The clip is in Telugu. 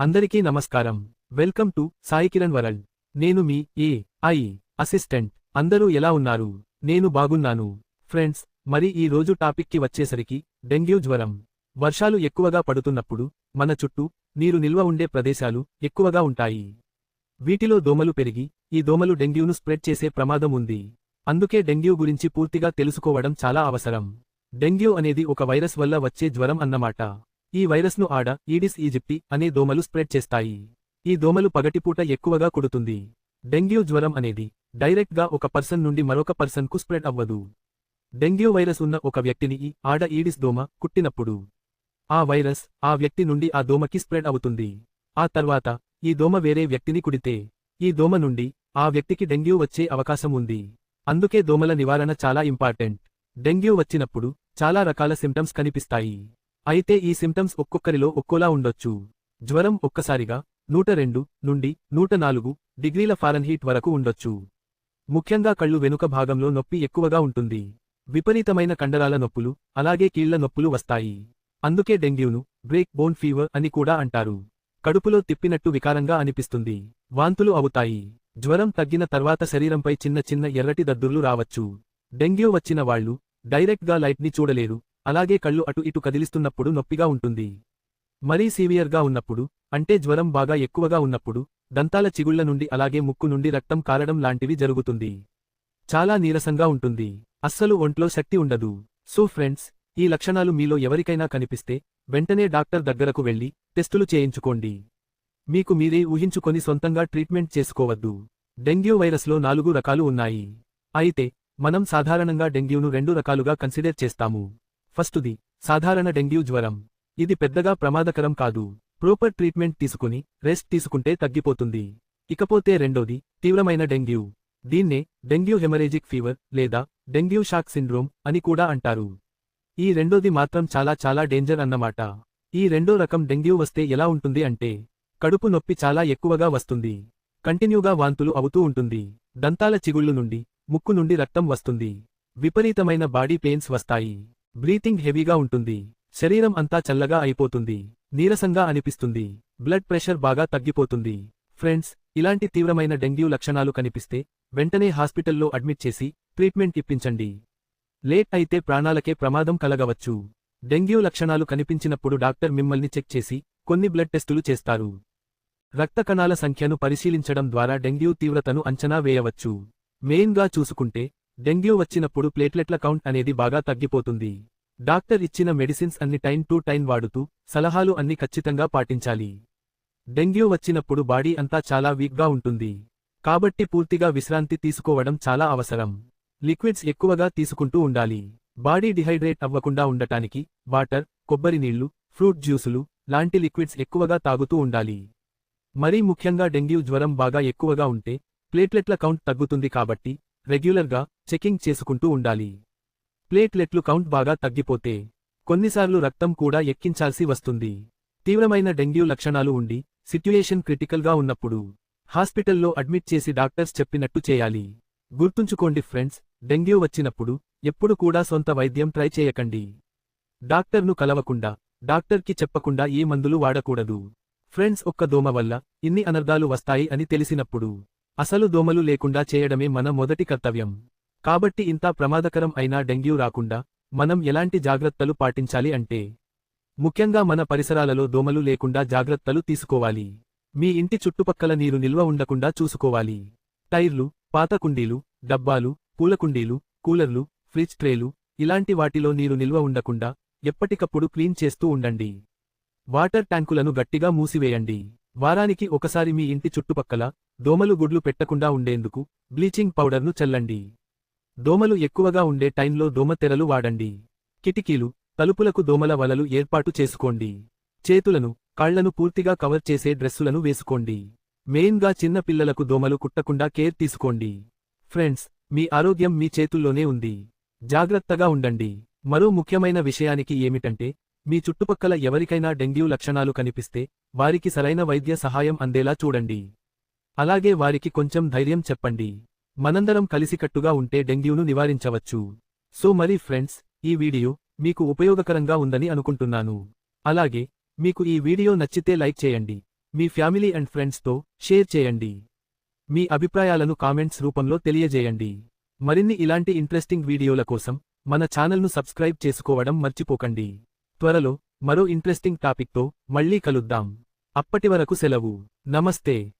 అందరికీ నమస్కారం. Welcome to Sai Kiran world. నేను మీ ఏ ఐ అసిస్టెంట్. అందరూ ఎలా ఉన్నారు? నేను బాగున్నాను. ఫ్రెండ్స్ మరి ఈ రోజు టాపిక్కి వచ్చేసరికి డెంగ్యూ జ్వరం. వర్షాలు ఎక్కువగా పడుతున్నప్పుడు మన చుట్టూ నీరు నిల్వ ఉండే ప్రదేశాలు ఎక్కువగా ఉంటాయి. వీటిలో దోమలు పెరిగి ఈ దోమలు డెంగ్యూను స్ప్రెడ్ చేసే ప్రమాదం ఉంది. అందుకే డెంగ్యూ గురించి పూర్తిగా తెలుసుకోవడం చాలా అవసరం. డెంగ్యూ అనేది ఒక వైరస్ వల్ల వచ్చే జ్వరం అన్నమాట. ఈ వైరస్ను ఆడ ఈడిస్ ఈజిప్టి అనే దోమలు స్ప్రెడ్ చేస్తాయి. ఈ దోమలు పగటిపూట ఎక్కువగా కుడుతుంది. డెంగ్యూ జ్వరం అనేది డైరెక్ట్గా ఒక పర్సన్ నుండి మరొక పర్సన్కు స్ప్రెడ్ అవ్వదు. డెంగ్యూ వైరస్ ఉన్న ఒక వ్యక్తిని ఈ ఆడ ఈడిస్ దోమ కుట్టినప్పుడు ఆ వైరస్ ఆ వ్యక్తి నుండి ఆ దోమకి స్ప్రెడ్ అవుతుంది. ఆ తర్వాత ఈ దోమ వేరే వ్యక్తిని కుడితే ఈ దోమ నుండి ఆ వ్యక్తికి డెంగ్యూ వచ్చే అవకాశం ఉంది. అందుకే దోమల నివారణ చాలా ఇంపార్టెంట్. డెంగ్యూ వచ్చినప్పుడు చాలా రకాల సిమ్టమ్స్ కనిపిస్తాయి. అయితే ఈ సిమ్టమ్స్ ఒక్కొక్కరిలో ఒక్కోలా ఉండొచ్చు. జ్వరం ఒక్కసారిగా నూట రెండు నుండి నూట నాలుగు డిగ్రీల ఫారెన్హీట్ వరకు ఉండొచ్చు. ముఖ్యంగా కళ్ళు వెనుక భాగంలో నొప్పి ఎక్కువగా ఉంటుంది. విపరీతమైన కండరాల నొప్పులు అలాగే కీళ్ళ నొప్పులు వస్తాయి. అందుకే డెంగ్యూను బ్రేక్ బోన్ ఫీవర్ అని కూడా అంటారు. కడుపులో తిప్పినట్టు వికారంగా అనిపిస్తుంది. వాంతులు అవుతాయి. జ్వరం తగ్గిన తర్వాత శరీరంపై చిన్న చిన్న ఎర్రటి దద్దుర్లు రావచ్చు. డెంగ్యూ వచ్చిన వాళ్ళు డైరెక్ట్గా లైట్ని చూడలేరు. అలాగే కళ్ళు అటు ఇటు కదిలిస్తున్నప్పుడు నొప్పిగా ఉంటుంది. మరీ సీవియర్గా ఉన్నప్పుడు అంటే జ్వరం బాగా ఎక్కువగా ఉన్నప్పుడు దంతాల చిగుళ్ళ నుండి అలాగే ముక్కు నుండి రక్తం కారడం లాంటివి జరుగుతుంది. చాలా నీరసంగా ఉంటుంది. అస్సలు ఒంట్లో శక్తి ఉండదు. సో ఫ్రెండ్స్ ఈ లక్షణాలు మీలో ఎవరికైనా కనిపిస్తే వెంటనే డాక్టర్ దగ్గరకు వెళ్ళి టెస్టులు చేయించుకోండి. మీకు మీరే ఊహించుకొని సొంతంగా ట్రీట్మెంట్ చేసుకోవద్దు. డెంగ్యూ వైరస్లో నాలుగు రకాలు ఉన్నాయి. అయితే మనం సాధారణంగా డెంగ్యూను రెండు రకాలుగా కన్సిడర్ చేస్తాము. ఫస్టుది సాధారణ డెంగ్యూ జ్వరం. ఇది పెద్దగా ప్రమాదకరం కాదు. ప్రోపర్ ట్రీట్మెంట్ తీసుకుని రెస్ట్ తీసుకుంటే తగ్గిపోతుంది. ఇకపోతే రెండోది తీవ్రమైన డెంగ్యూ. దీన్నే డెంగ్యూ హెమరేజిక్ ఫీవర్ లేదా డెంగ్యూ షాక్ సిండ్రోమ్ అని కూడా అంటారు. ఈ రెండోది మాత్రం చాలా చాలా డేంజర్ అన్నమాట. ఈ రెండో రకం డెంగ్యూ వస్తే ఎలా ఉంటుంది అంటే కడుపు నొప్పి చాలా ఎక్కువగా వస్తుంది. కంటిన్యూగా వాంతులు అవుతూ ఉంటుంది. దంతాల చిగుళ్ళు నుండి ముక్కు నుండి రక్తం వస్తుంది. విపరీతమైన బాడీ పెయిన్స్ వస్తాయి. బ్రీతింగ్ హెవీగా ఉంటుంది. శరీరం అంతా చల్లగా అయిపోతుంది. నీరసంగా అనిపిస్తుంది. బ్లడ్ ప్రెషర్ బాగా తగ్గిపోతుంది. ఫ్రెండ్స్ ఇలాంటి తీవ్రమైన డెంగ్యూ లక్షణాలు కనిపిస్తే వెంటనే హాస్పిటల్లో అడ్మిట్ చేసి ట్రీట్మెంట్ ఇప్పించండి. లేట్ అయితే ప్రాణాలకే ప్రమాదం కలగవచ్చు. డెంగ్యూ లక్షణాలు కనిపించినప్పుడు డాక్టర్ మిమ్మల్ని చెక్ చేసి కొన్ని బ్లడ్ టెస్టులు చేస్తారు. రక్త కణాల సంఖ్యను పరిశీలించడం ద్వారా డెంగ్యూ తీవ్రతను అంచనా వేయవచ్చు. మెయిన్గా చూసుకుంటే డెంగ్యూ వచ్చినప్పుడు ప్లేట్లెట్ల కౌంట్ అనేది బాగా తగ్గిపోతుంది. డాక్టర్ ఇచ్చిన మెడిసిన్స్ అన్ని టైం టు టైం వాడుతూ సలహాలు అన్ని ఖచ్చితంగా పాటించాలి. డెంగ్యూ వచ్చినప్పుడు బాడీ అంతా చాలా వీక్గా ఉంటుంది. కాబట్టి పూర్తిగా విశ్రాంతి తీసుకోవడం చాలా అవసరం. లిక్విడ్స్ ఎక్కువగా తీసుకుంటూ ఉండాలి. బాడీ డిహైడ్రేట్ అవ్వకుండా ఉండటానికి వాటర్ కొబ్బరి నీళ్ళు ఫ్రూట్ జ్యూసులు లాంటి లిక్విడ్స్ ఎక్కువగా తాగుతూ ఉండాలి. మరీ ముఖ్యంగా డెంగ్యూ జ్వరం బాగా ఎక్కువగా ఉంటే ప్లేట్లెట్ల కౌంట్ తగ్గుతుంది కాబట్టి రెగ్యులర్గా చెకింగ్ చేసుకుంటూ ఉండాలి. ప్లేట్లెట్లు కౌంట్ బాగా తగ్గిపోతే కొన్నిసార్లు రక్తం కూడా ఎక్కించాల్సి వస్తుంది. తీవ్రమైన డెంగ్యూ లక్షణాలు ఉండి సిట్యుయేషన్ క్రిటికల్గా ఉన్నప్పుడు హాస్పిటల్లో అడ్మిట్ చేసి డాక్టర్స్ చెప్పినట్టు చేయాలి. గుర్తుంచుకోండి ఫ్రెండ్స్ డెంగ్యూ వచ్చినప్పుడు ఎప్పుడు కూడా సొంత వైద్యం ట్రై చేయకండి. డాక్టర్ను కలవకుండా డాక్టర్కి చెప్పకుండా ఏ మందులు వాడకూడదు. ఫ్రెండ్స్ ఒక్క దోమ వల్ల ఇన్ని అనర్ధాలు వస్తాయి అని తెలిసినప్పుడు అసలు దోమలు లేకుండా చేయడమే మన మొదటి కర్తవ్యం. కాబట్టి ఇంత ప్రమాదకరం అయినా డెంగ్యూ రాకుండా మనం ఎలాంటి జాగ్రత్తలు పాటించాలి అంటే ముఖ్యంగా మన పరిసరాలలో దోమలు లేకుండా జాగ్రత్తలు తీసుకోవాలి. మీ ఇంటి చుట్టుపక్కల నీరు నిల్వ ఉండకుండా చూసుకోవాలి. టైర్లు పాత కుండీలు డబ్బాలు పూలకుండీలు కూలర్లు ఫ్రిడ్జ్ ట్రేలు ఇలాంటి వాటిలో నీరు నిల్వ ఉండకుండా ఎప్పటికప్పుడు క్లీన్ చేస్తూ ఉండండి. వాటర్ ట్యాంకులను గట్టిగా మూసివేయండి. వారానికి ఒకసారి మీ ఇంటి చుట్టుపక్కల దోమలు గుడ్లు పెట్టకుండా ఉండేందుకు బ్లీచింగ్ పౌడర్ను చల్లండి. దోమలు ఎక్కువగా ఉండే టైంలో దోమతెరలు వాడండి. కిటికీలు తలుపులకు దోమల వలలు ఏర్పాటు చేసుకోండి. చేతులను కాళ్ళను పూర్తిగా కవర్ చేసే డ్రెస్సులను వేసుకోండి. మెయిన్గా చిన్న పిల్లలకు దోమలు కుట్టకుండా కేర్ తీసుకోండి. ఫ్రెండ్స్ మీ ఆరోగ్యం మీ చేతుల్లోనే ఉంది. జాగ్రత్తగా ఉండండి. మరో ముఖ్యమైన విషయానికి ఏమిటంటే మీ చుట్టుపక్కల ఎవరికైనా డెంగ్యూ లక్షణాలు కనిపిస్తే వారికి సరైన వైద్య సహాయం అందేలా చూడండి. అలాగే వారికి కొంచెం ధైర్యం చెప్పండి. మనందరం కలిసికట్టుగా ఉంటే డెంగ్యూను నివారించవచ్చు. సో మరి ఫ్రెండ్స్ ఈ వీడియో మీకు ఉపయోగకరంగా ఉందని అనుకుంటున్నాను. అలాగే మీకు ఈ వీడియో నచ్చితే లైక్ చేయండి. మీ ఫ్యామిలీ అండ్ ఫ్రెండ్స్తో షేర్ చేయండి. మీ అభిప్రాయాలను కామెంట్స్ రూపంలో తెలియజేయండి. మరిన్ని ఇలాంటి ఇంట్రెస్టింగ్ వీడియోల కోసం మన ఛానల్ను సబ్స్క్రైబ్ చేసుకోవడం మర్చిపోకండి. త్వరలో మరో ఇంట్రెస్టింగ్ టాపిక్తో మళ్ళీ కలుద్దాం. అప్పటివరకు సెలవు. నమస్తే.